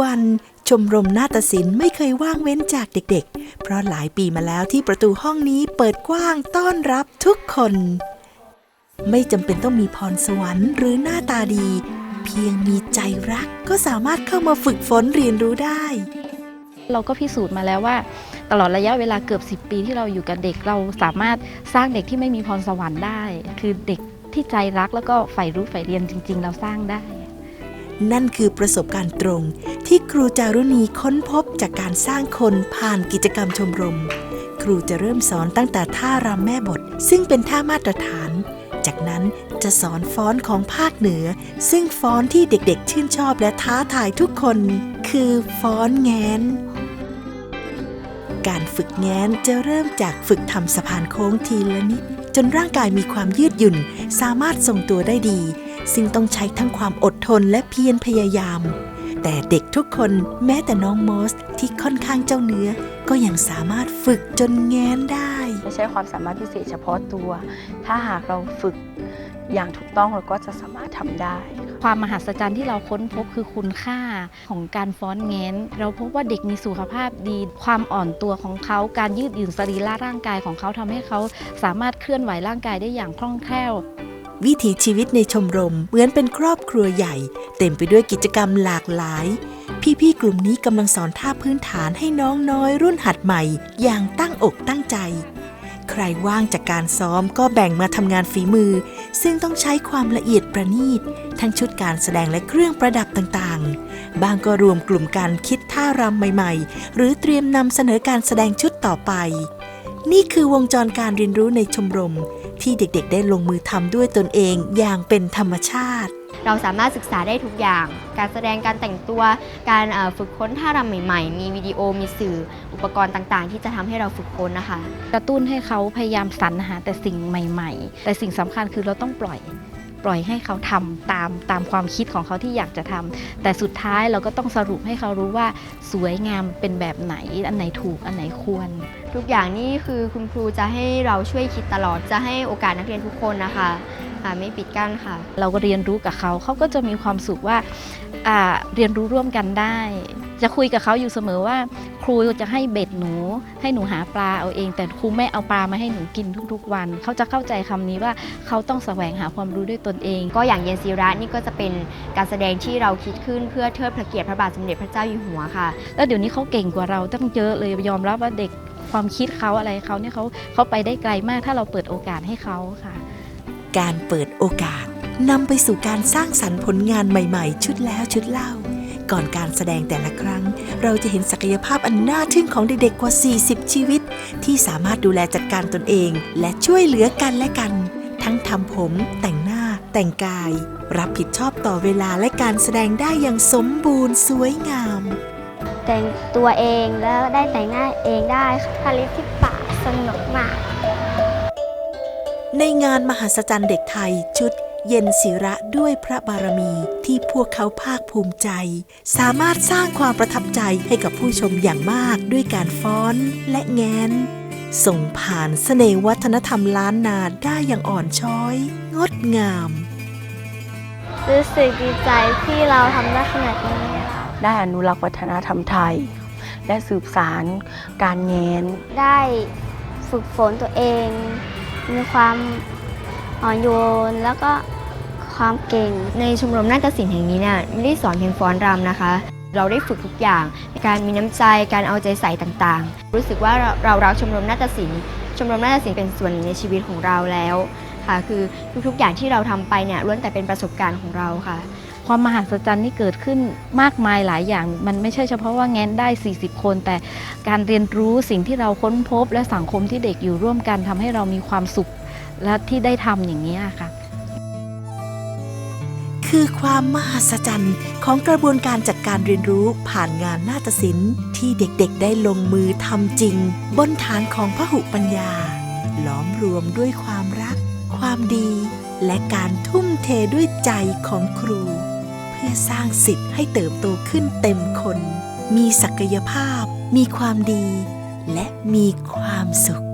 วันชมรมนาฏศิลป์ไม่เคยว่างเว้นจากเด็กๆ เพราะหลายปีมาแล้วที่ประตูห้องนี้เปิดกว้างต้อนรับทุกคน ไม่จำเป็นต้องมีพรสวรรค์หรือหน้าตาดี เพียงมีใจรักก็สามารถเข้ามาฝึกฝนเรียนรู้ได้ เราก็พิสูจน์มาแล้วว่า ตลอดระยะเวลาเกือบ 10 ปีที่เราอยู่กับเด็กเราสามารถสร้างเด็กที่ไม่มีพรสวรรค์ได้ คือเด็กที่ใจรักแล้วก็ใฝ่รู้ใฝ่เรียนจริง ๆ เราสร้างได้ นั่นคือประสบการณ์ตรง ที่ครูจารุณีค้นพบจากการสร้างคนผ่านกิจกรรมชมรม ครูจะเริ่มสอนตั้งแต่ท่ารำแม่บท ซึ่งเป็นท่ามาตรฐาน จากนั้นจะสอนฟ้อนของภาคเหนือ ซึ่งฟ้อนที่เด็กๆ ชื่นชอบและท้าทายทุกคน คือฟ้อนแงนการฝึกแง้นจะเริ่มจากฝึกทำสะพานโค้งทีละนิด จนร่างกายมีความยืดหยุ่น สามารถทรงตัวได้ดี ซึ่งต้องใช้ทั้งความอดทนและเพียรพยายาม แต่เด็กทุกคนแม้แต่น้องมอสที่ค่อนข้างเจ้าเนื้อ ก็ยังสามารถฝึกจนแง้นได้ ไม่ใช่ความสามารถพิเศษเฉพาะตัว ถ้าหากเราฝึกอย่างถูกต้องเราก็จะสามารถทำได้ ความมหัศจรรย์ที่เราค้นพบคือคุณค่าของการฟ้อนแง้น เราพบว่าเด็กมีสุขภาพดี ความอ่อนตัวของเขา การยืดหยุ่นสรีระร่างกายของเขาทำให้เขาสามารถเคลื่อนไหวร่างกายได้อย่างคล่องแคล่ว วิถีชีวิตในชมรมเหมือนเป็นครอบครัวใหญ่ เต็มไปด้วยกิจกรรมหลากหลาย พี่ๆกลุ่มนี้กำลังสอนท่าพื้นฐานให้น้องน้อยรุ่นหัดใหม่ อย่างตั้งอกตั้งใจ ใครว่างจากการซ้อมก็แบ่งมาทำงานฝีมือ ซึ่งต้องใช้ความละเอียดประณีต ทั้งชุดการแสดงและเครื่องประดับต่างๆ บางก็รวมกลุ่มการคิดท่ารำใหม่ๆ หรือเตรียมนำเสนอการแสดงชุดต่อไป นี่คือวงจรการเรียนรู้ในชมรม ที่เด็กๆ ได้ลงมือทำด้วยตนเองอย่างเป็นธรรมชาติ เราสามารถศึกษาได้ทุกอย่าง การแสดงการแต่งตัว การเอ่อฝึกค้นท่ารำใหม่ๆ มีวิดีโอมีสื่ออุปกรณ์ต่างๆ ที่จะทำให้เราฝึกค้นนะคะ กระตุ้นให้เขาพยายามสรรหาแต่สิ่งใหม่ ๆ แต่สิ่งสำคัญคือเราต้องปล่อย ปล่อยให้เขาทำตามตามความคิดของเขาที่อยากจะทำแต่สุดท้ายเราก็ต้องสรุปให้เขารู้ว่าสวยงามเป็นแบบไหน อันไหนถูกอันไหนควร ทุกอย่างนี่คือคุณครูจะให้เราช่วยคิดตลอดจะให้โอกาสนักเรียนทุกคนนะคะ อ่าไม่ปิดกั้นค่ะ เราก็เรียนรู้กับเขาเขาก็จะมีความสุขว่าเรียนรู้ร่วมกันได้ จะคุยกับเขาอยู่เสมอว่า ครูจะให้เบ็ดหนู ให้หนูหาปลาเอาเอง แต่ครูไม่เอาปลามาให้หนูกินทุกๆวัน เขาจะเข้าใจคำนี้ว่าเขาต้องแสวงหาความรู้ด้วยตนเอง ก็อย่างเย็นซีระนี่ก็จะเป็นการแสดงที่เราคิดขึ้นเพื่อเทิดพระเกียรติพระบาทสมเด็จพระเจ้าอยู่หัวค่ะ แล้วเดี๋ยวนี้เขาเก่งกว่าเราตั้งเยอะเลยยอมรับว่าเด็กความคิดเขาอะไรเขาเนี่ยเขาเขาไปได้ไกลมากถ้าเราเปิดโอกาสให้เขาค่ะ การเปิดโอกาสนำไปสู่การสร้างสรรค์ผลงานใหม่ๆ ชุดแล้วชุดเล่า ก่อนการแสดงแต่ละครั้ง เราจะเห็นศักยภาพอันน่าทึ่งของเด็กๆกว่า 40 ชีวิต ที่สามารถดูแลจัดการตนเอง และช่วยเหลือกันและกัน ทั้งทำผม แต่งหน้า แต่งกาย รับผิดชอบต่อเวลาและการแสดงได้อย่างสมบูรณ์สวยงาม แต่งตัวเองแล้วได้แต่งหน้าเองได้คาลิปที่ปากสนุกมาก ในงานมหัศจรรย์เด็กไทยชุดเย็นศิระด้วยพระบารมีที่พวกเขาภาคภูมิใจ สามารถสร้างความประทับใจให้กับผู้ชมอย่างมากด้วยการฟ้อนและแงนส่งผ่านเสน่ห์วัฒนธรรมล้านนาได้อย่างอ่อนช้อย งดงาม รู้สึกดีใจที่เราทำได้ขนาดนี้ ได้อนุรักษ์วัฒนธรรมไทย และสืบสารการแงนได้ฝึกฝนตัวเอง มีความอ่อนโยนแล้วก็ความเก่ง ในชมรมนาฏศิลป์แห่งนี้เนี่ยไม่ได้สอนเพียงฟ้อนรำนะคะ เราได้ฝึกทุกอย่างการมีน้ำใจการเอาใจใส่ต่างๆ รู้สึกว่าเราเรารักชมรมนาฏศิลป์ชมรมนาฏศิลป์เป็นส่วนหนึ่งในชีวิตของเราแล้วค่ะ คือทุกๆอย่างที่เราทำไปเนี่ยล้วนแต่เป็นประสบการณ์ของเราค่ะ ความมหัศจรรย์ที่เกิดขึ้นมากมายหลายอย่าง มันไม่ใช่เฉพาะว่าแง้นได้ 40 คน แต่การเรียนรู้สิ่งที่เราค้นพบ และสังคมที่เด็กอยู่ร่วมกันทำให้เรามีความสุข และที่ได้ทำอย่างนี้ค่ะ คือความมหัศจรรย์ของกระบวนการจัดการเรียนรู้ผ่านงานนาฏศิลป์ ที่เด็กๆ ได้ลงมือทำจริง บนฐานของพหุปัญญาล้อมรวมด้วยความรัก ความดีและการทุ่มเทด้วยใจของครู พื่อสร้างสิทธิ์ให้เติบโตขึ้นเต็มคน มีศักยภาพ มีความดี และมีความสุข